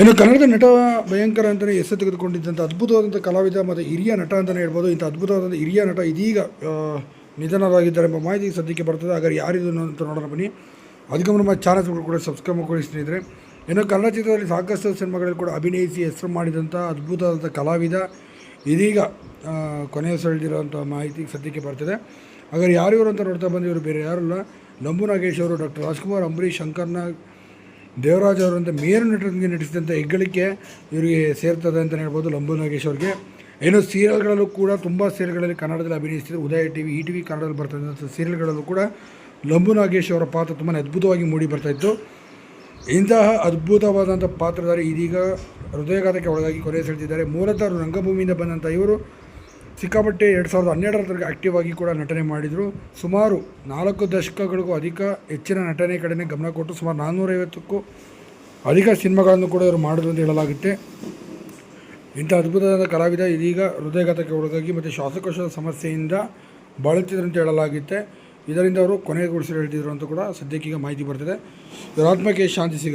ಇನ್ನು ಕನ್ನಡದ ನಟ ಭಯಂಕರ ಅಂತಲೇ ಹೆಸರು ತೆಗೆದುಕೊಂಡಿದ್ದಂಥ ಅದ್ಭುತವಾದಂಥ ಕಲಾವಿದ ಮತ್ತು ಹಿರಿಯ ನಟ ಅಂತಲೇ ಹೇಳ್ಬೋದು. ಇಂಥ ಅದ್ಭುತವಾದಂಥ ಹಿರಿಯ ನಟ ಇದೀಗ ನಿಧನರಾಗಿದ್ದಾರೆ ಎಂಬ ಮಾಹಿತಿ ಸದ್ಯಕ್ಕೆ ಬರ್ತದೆ. ಹಾಗಾದ್ರೆ ಯಾರಿದು ಅಂತ ನೋಡೋಣ ಬನ್ನಿ. ಅದಕ್ಕೆ ನಮ್ಮ ಚಾನಲ್ಸ್ಗಳು ಕೂಡ ಸಬ್ಸ್ಕ್ರೈಬ್ ಮಾಡಿ ಸ್ನೇಹಿತರೆ. ಇನ್ನು ಕನ್ನಡ ಚಿತ್ರದಲ್ಲಿ ಸಾಕಷ್ಟು ಸಿನಿಮಾಗಳಲ್ಲಿ ಕೂಡ ಅಭಿನಯಿಸಿ ಹೆಸರು ಮಾಡಿದಂಥ ಅದ್ಭುತವಾದಂಥ ಕಲಾವಿದ ಇದೀಗ ಕೊನೆಯ ಸೆಳೆದಿರುವಂಥ ಮಾಹಿತಿ ಸದ್ಯಕ್ಕೆ ಬರ್ತಿದೆ. ಹಾಗಾದ್ರೆ ಯಾರು ಇವರು ಅಂತ ನೋಡ್ತಾ ಬಂದಿವರು ಬೇರೆ ಯಾರಲ್ಲ ನಂಬು ನಾಗೇಶ್ ಅವರು ಡಾಕ್ಟರ್ ರಾಜ್ಕುಮಾರ್ ಅಂಬರೀಶ್ ಶಂಕರ್ನಾಗ್ ದೇವರಾಜ್ ಅವರಂತೆ ಮೇರು ನಟನಿಗೆ ನಟಿಸಿದಂಥ ಹೆಗ್ಗಳಿಕೆ ಇವರಿಗೆ ಸೇರ್ತದೆ ಅಂತಲೇ ಹೇಳ್ಬೋದು ಲಂಬು ನಾಗೇಶ್ ಅವ್ರಿಗೆ. ಏನು ಸೀರಿಯಲ್ಗಳಲ್ಲೂ ಕೂಡ ತುಂಬ ಸೀರಿಯಲ್ಗಳಲ್ಲಿ ಕನ್ನಡದಲ್ಲಿ ಅಭಿನಯಿಸಿದ್ರು. Udaya T V E T V ಕನ್ನಡದಲ್ಲಿ ಬರ್ತಕ್ಕಂಥ ಸೀರಿಯಲ್ಗಳಲ್ಲೂ ಕೂಡ ಲಂಬು ನಾಗೇಶ್ ಅವರ ಪಾತ್ರ ತುಂಬಾ ಅದ್ಭುತವಾಗಿ ಮೂಡಿ ಬರ್ತಾಯಿತ್ತು ಇಂತಹ ಅದ್ಭುತವಾದಂಥ ಪಾತ್ರಧಾರಿ ಇದೀಗ ಹೃದಯಘಾತಕ್ಕೆ ಒಳಗಾಗಿ ಕೊನೆ ಸೆಳೆದಿದ್ದಾರೆ. ಮೂಲತಃ ರಂಗಭೂಮಿಯಿಂದ ಬಂದಂಥ ಇವರು ಸಿಕ್ಕಾಪಟ್ಟೆ ಎರಡು ಸಾವಿರದ ಹನ್ನೆರಡರ ಆಕ್ಟಿವ್ ಆಗಿ ಕೂಡ ನಟನೆ ಮಾಡಿದರು. ಸುಮಾರು ನಾಲ್ಕು ದಶಕಗಳಿಗೂ ಅಧಿಕ ಹೆಚ್ಚಿನ ನಟನೆ ಕಡೆನೇ ಗಮನ ಕೊಟ್ಟು ಸುಮಾರು ನಾನ್ನೂರೈವತ್ತಕ್ಕೂ ಅಧಿಕ ಸಿನಿಮಾಗಳನ್ನು ಕೂಡ ಇವರು ಮಾಡಿದ್ರು ಅಂತ ಹೇಳಲಾಗುತ್ತೆ. ಇಂಥ ಅದ್ಭುತವಾದ ಕಲಾವಿದ ಇದೀಗ ಹೃದಯಘಾತಕ್ಕೆ ಒಳಗಾಗಿ ಮತ್ತು ಶ್ವಾಸಕೋಶದ ಸಮಸ್ಯೆಯಿಂದ ಬಳಲ್ತಿದ್ರು ಅಂತ ಹೇಳಲಾಗುತ್ತೆ. ಇದರಿಂದ ಅವರು ಕೊನೆಗೊಳಿಸಿ ಹೇಳ್ತಿದ್ರು ಅಂತ ಕೂಡ ಸದ್ಯಕ್ಕೀಗ ಮಾಹಿತಿ ಬರ್ತದೆ. ಇವರ ಆತ್ಮಕ್ಕೆ ಶಾಂತಿ ಸಿಗ